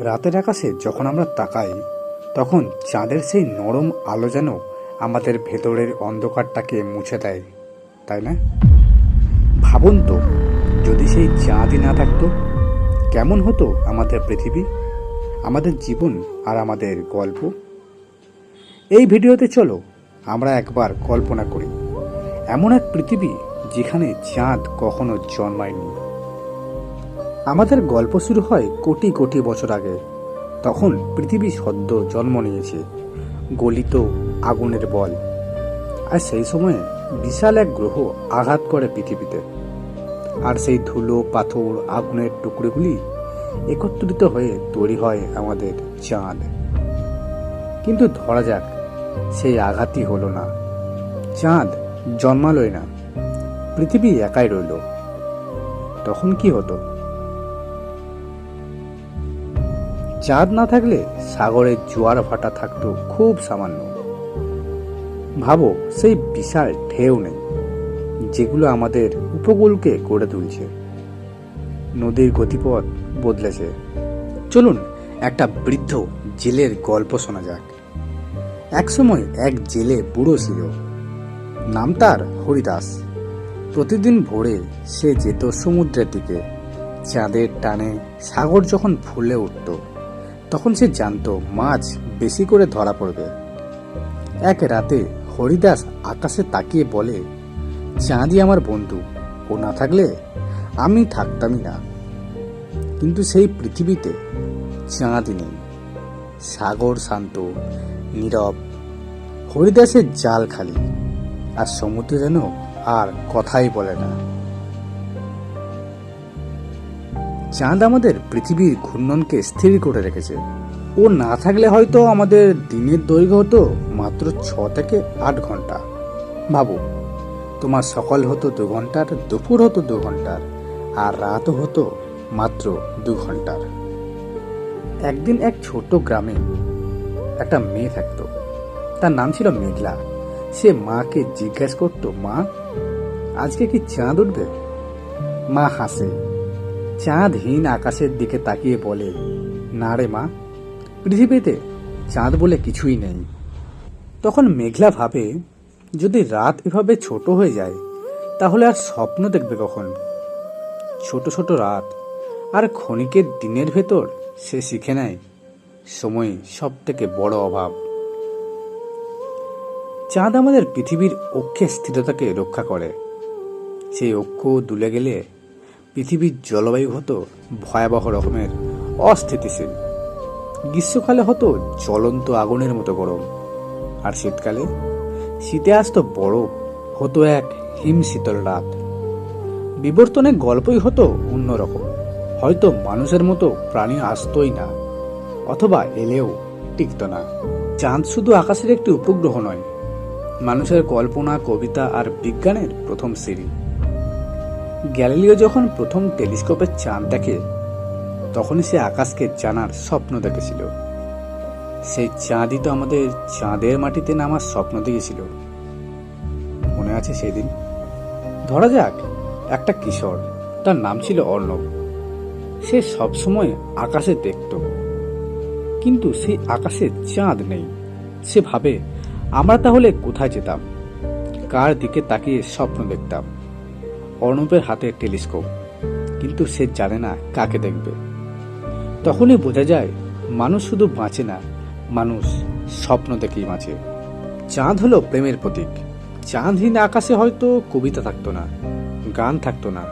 রাতের আকাশে যখন আমরা তাকাই, তখন চাঁদের সেই নরম আলো যেন আমাদের ভেতরের অন্ধকারটাকে মুছে দেয়, তাই না? ভাবুন তো, যদি সেই চাঁদই না থাকতো, কেমন হতো আমাদের পৃথিবী, আমাদের জীবন আর আমাদের গল্প? এই ভিডিওতে চলো, আমরা একবার কল্পনা করি, এমন এক পৃথিবী যেখানে চাঁদ কখনো জন্মায়নি। আমাদের গল্প শুরু হয় কোটি কোটি বছর আগে। তখন পৃথিবী সদ্য জন্ম নিয়েছে, গলিত আগুনের বল। আর সেই সময়ে বিশাল এক গ্রহ আঘাত করে পৃথিবীতে। আর সেই ধুলো, পাথর, আগুনের টুকরোগুলি একত্রিত হয়ে তৈরি হয় আমাদের চাঁদ। কিন্তু ধরা যাক, সেই আঘাতই হলো না। চাঁদ জন্মালই না, পৃথিবী একাই রইল। তখন কি হতো? চাঁদ না থাকলে সাগরের জোয়ার ভাটা থাকতো খুব সামান্য। ভাবো, সেই বিশাল ঢেউ নেই, যেগুলো আমাদের উপকূলকে গড়ে তুলছে। নদীর গতিপথ বদলেছে। চলুন, একটা বৃদ্ধ জেলের গল্প শোনা যাক। একসময় এক জেলে বুড়ো ছিল। নাম তার হরিদাস। প্রতিদিন ভোরে সে যেত সমুদ্রের দিকে। চাঁদের টানে সাগর যখন ফুলে উঠত তখন সে জানতো মাছ বেশি করে ধরা পড়বে। এক রাতে হরিদাস আকাশে তাকিয়ে বলে, চাঁদই আমার বন্ধু, ও না থাকলে আমি থাকতামই না। কিন্তু সেই পৃথিবীতে চাঁদ নেই। সাগর শান্ত, নীরব। হরিদাসের জাল খালি, আর সমুদ্র যেন আর কথাই বলে না। চাঁদ আমাদের পৃথিবীর ঘূর্ণনকে স্থির করে রেখেছে। ও না থাকলে হয়তো আমাদের দিনের দৈর্ঘ্য হতো মাত্র ছ থেকে আট ঘণ্টা। ভাবো তোমার সকাল হতো দু ঘণ্টার, দুপুর হতো দু ঘণ্টার, আর রাতও হতো মাত্র দু ঘণ্টার। একদিন এক ছোট গ্রামে একটা মেয়ে থাকতো। তার নাম ছিল মেঘলা। সে মাকে জিজ্ঞেস করতো, মা, আজকে কি চাঁদ উঠবে? মা হাসে। চাঁদহীন আকাশের দিকে তাকিয়ে বলে, না রে মা, পৃথিবীতে চাঁদ বলে কিছুই নেই। তখন মেঘলা ভাবে, যদি রাত এভাবে ছোট হয়ে যায়, তাহলে আর স্বপ্ন দেখবে কখন? ছোট ছোট রাত, আর ক্ষণিকের দিনের ভেতর সে শিখে নেয় সময় সব থেকে বড় অভাব। চাঁদ আমাদের পৃথিবীর অক্ষে স্থিরতাকে রক্ষা করে। সেই অক্ষ দুলে গেলে পৃথিবীর জলবায়ু হতো ভয়াবহ রকমের, অস্থিতিশীল। গ্রীষ্মকালে হতো জ্বলন্ত আগুনের মতো গরম। আর শীতকালে শীতে আসতো বরফ, হতো এক হিম শীতল রাত। বিবর্তনের গল্পই হতো অন্যরকম হয়তো মানুষের মতো প্রাণী আসতোই না, অথবা এলেও টিকত না। চাঁদ শুধু আকাশের একটি উপগ্রহ নয়, মানুষের কল্পনা, কবিতা আর বিজ্ঞানের প্রথম সিঁড়ি। গ্যালিলিও যখন প্রথম টেলিস্কোপের চাঁদ দেখে, তখনই সে আকাশকে জানার স্বপ্ন দেখেছিল। সেই চাঁদই তো আমাদের চাঁদের মাটিতে নামার স্বপ্ন দেখেছিল। মনে আছে সেই দিন ধরা যাক, একটা কিশোর, তার নাম ছিল অর্ণব। সে সবসময় আকাশে দেখত। কিন্তু সেই আকাশে চাঁদ নেই। সে ভাবে, আমরা তাহলে কোথায় যেতাম? কার দিকে তাকিয়ে স্বপ্ন দেখতাম? অর্ণবের হাতে টেলিস্কোপ। কিন্তু সে জানে না কাকে দেখবে। তখনই বোঝা যায়, মানুষ শুধু বাঁচে না, মানুষ স্বপ্ন দেখেই বাঁচে। চাঁদ হলো প্রেমের প্রতীক। চাঁদহীন আকাশে হয়তো কবিতা থাকতো না, গান থাকতো না।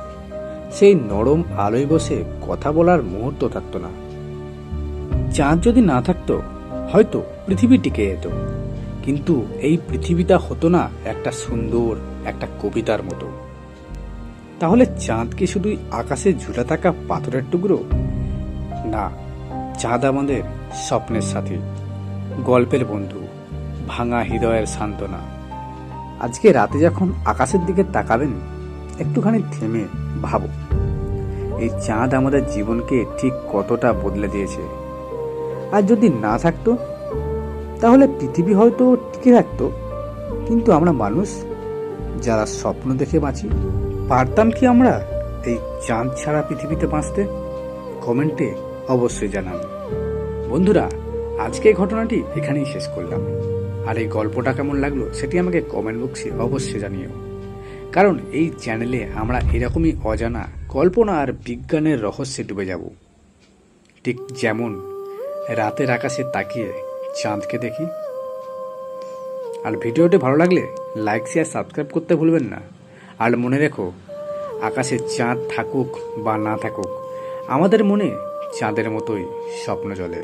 সেই নরম আলোয় বসে কথা বলার মুহূর্ত থাকতো না। চাঁদ যদি না থাকতো, হয়তো পৃথিবী টিকে যেত। কিন্তু এই পৃথিবীটা হতো না একটা সুন্দর, একটা কবিতার মতো। তাহলে চাঁদ কি শুধুই আকাশে ঝুলে থাকা পাথরের টুকরো? না, চাঁদ আমাদের স্বপ্নের সাথী, গল্পের বন্ধু, ভাঙা হৃদয়ের সান্ত্বনা। আজকে রাতে যখন আকাশের দিকে তাকাবেন, একটুখানি থেমে ভাবো, এই চাঁদ আমাদের জীবনকে ঠিক কতটা বদলে দিয়েছে। আর যদি না থাকতো, তাহলে পৃথিবী হয়তো টিকে থাকতো। কিন্তু আমরা মানুষ, যারা স্বপ্ন দেখে বাঁচি পারতাম কি আমরা এই চাঁদ ছাড়া পৃথিবীতে বাঁচতে? কমেন্টে অবশ্যই জানান। বন্ধুরা, আজকে ঘটনাটি এখানেই শেষ করলাম। আর এই গল্পটা কেমন লাগল সেটি আমাকে কমেন্ট বক্সে অবশ্যই জানিও। কারণ এই চ্যানেলে আমরা এরকমই অজানা কল্পনা আর বিজ্ঞানের রহস্যে ডুবে যাব। ঠিক যেমন রাতের আকাশে তাকিয়ে চাঁদকে দেখি। আর ভিডিওটি ভালো লাগলে লাইক, শেয়ার, সাবস্ক্রাইব করতে ভুলবেন না। আর মনে রেখো, আকাশে চাঁদ থাকুক বা না থাকুক, আমাদের মনে চাঁদের মতোই স্বপ্ন জ্বলে।